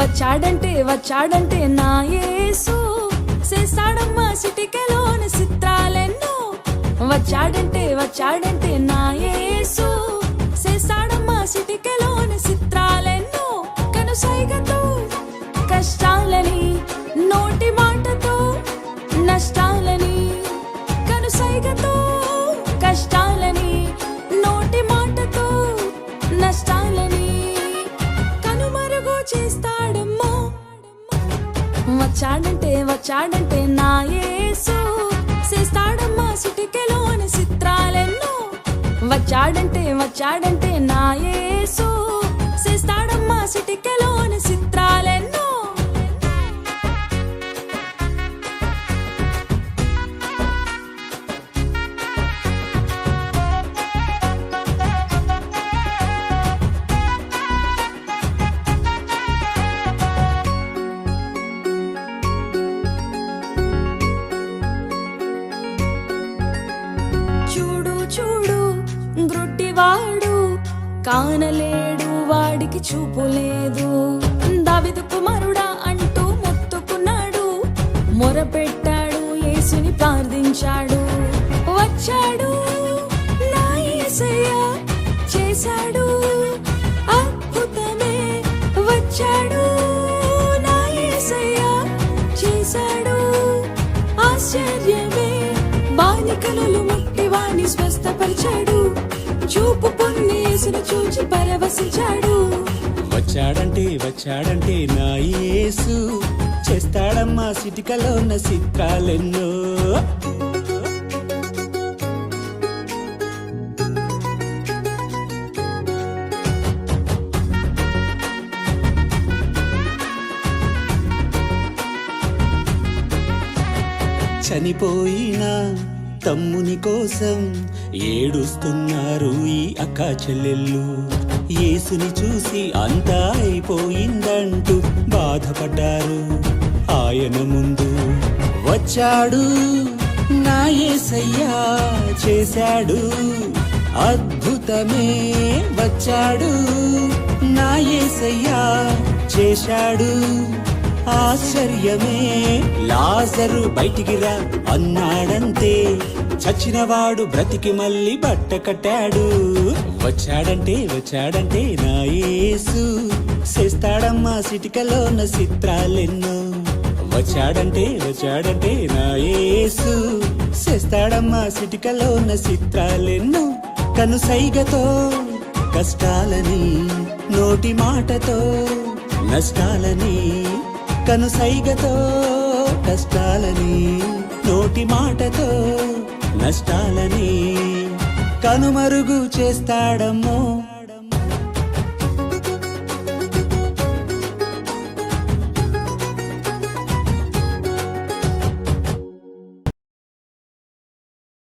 వచ్చాడంటే వచ్చాడంటే నా యేసు. చేస్తాడమ్మ సిటికెలోని చిత్రాలెన్నో. వచ్చాడంటే వచ్చాడంటే నా యేసు. చేస్తాడమ్మ సిటికెలోని చిత్రాలెన్నో. కనుసైగతో కష్టాలని నోటి మాటతో నష్టాలని. కనుసైగతో కష్టాలని నోటి మాటతో నష్టాలని. కనుమరుగు చేస్తా వచ్చాడంటే వచ్చాడంటే నా యేసు. చేస్తాడమ్మా సిటికెలోని చిత్రాలెన్నో వచ్చాడంటే వచ్చాడంటే నా యేసు. చేస్తాడమ్మా సిటికెలోని చిత్రాలెన్నో చూడు చూడు గ్రుడ్డివాడు. కానలేడు వాడికి చూపు లేదు. దావిదు కుమారుడా అంటూ మొత్తుకున్నాడు. మొరపెట్టాడు యేసుని ప్రార్థించాడు. వచ్చాడు నా యేసయ్య చేశాడు. అద్భుతమే వచ్చాడు నా యేసయ్య చేశాడు. ఆశ్చర్యమే బాలికలు ముట్టివా స్వస్థపరిచాడు. చూపు పొన్నేసును చూచి పరవశించాడు. వచ్చాడంటే వచ్చాడంటే నా యేసు. చేస్తాడమ్మా సిటికలో ఉన్న చిత్రాలెన్నో చనిపోయినా తమ్ముని కోసం ఏడుస్తున్నారు ఈ అక్క చెల్లెళ్ళు. యేసుని చూసి అంతా అయిపోయిందంటూ బాధపడ్డారు. ఆయన ముందు వచ్చాడు నా ఏసయ్యా చేశాడు. అద్భుతమే వచ్చాడు నా ఏసయ్యా చేశాడు. ఆశ్చర్యమే. లాజరు బయటికి రా అన్నాడంతే. చచ్చినవాడు బ్రతికి మళ్ళీ బట్ట కట్టాడు. వచ్చాడంటే వచ్చాడంటే నా యేసు. చేస్తాడమ్మా సిటికలో ఉన్న చిత్రాలెన్నో. వచ్చాడంటే వచ్చాడంటే నా యేసు. చేస్తాడమ్మా సిటికలో ఉన్న చిత్రాలెన్నో కనుసైగతో కష్టాలని నోటి మాటతో నష్టాలని కనుసైగతో కష్టాలని నోటి మాటతో నష్టాలని కనుమరుగు చేస్తాడమ్మో.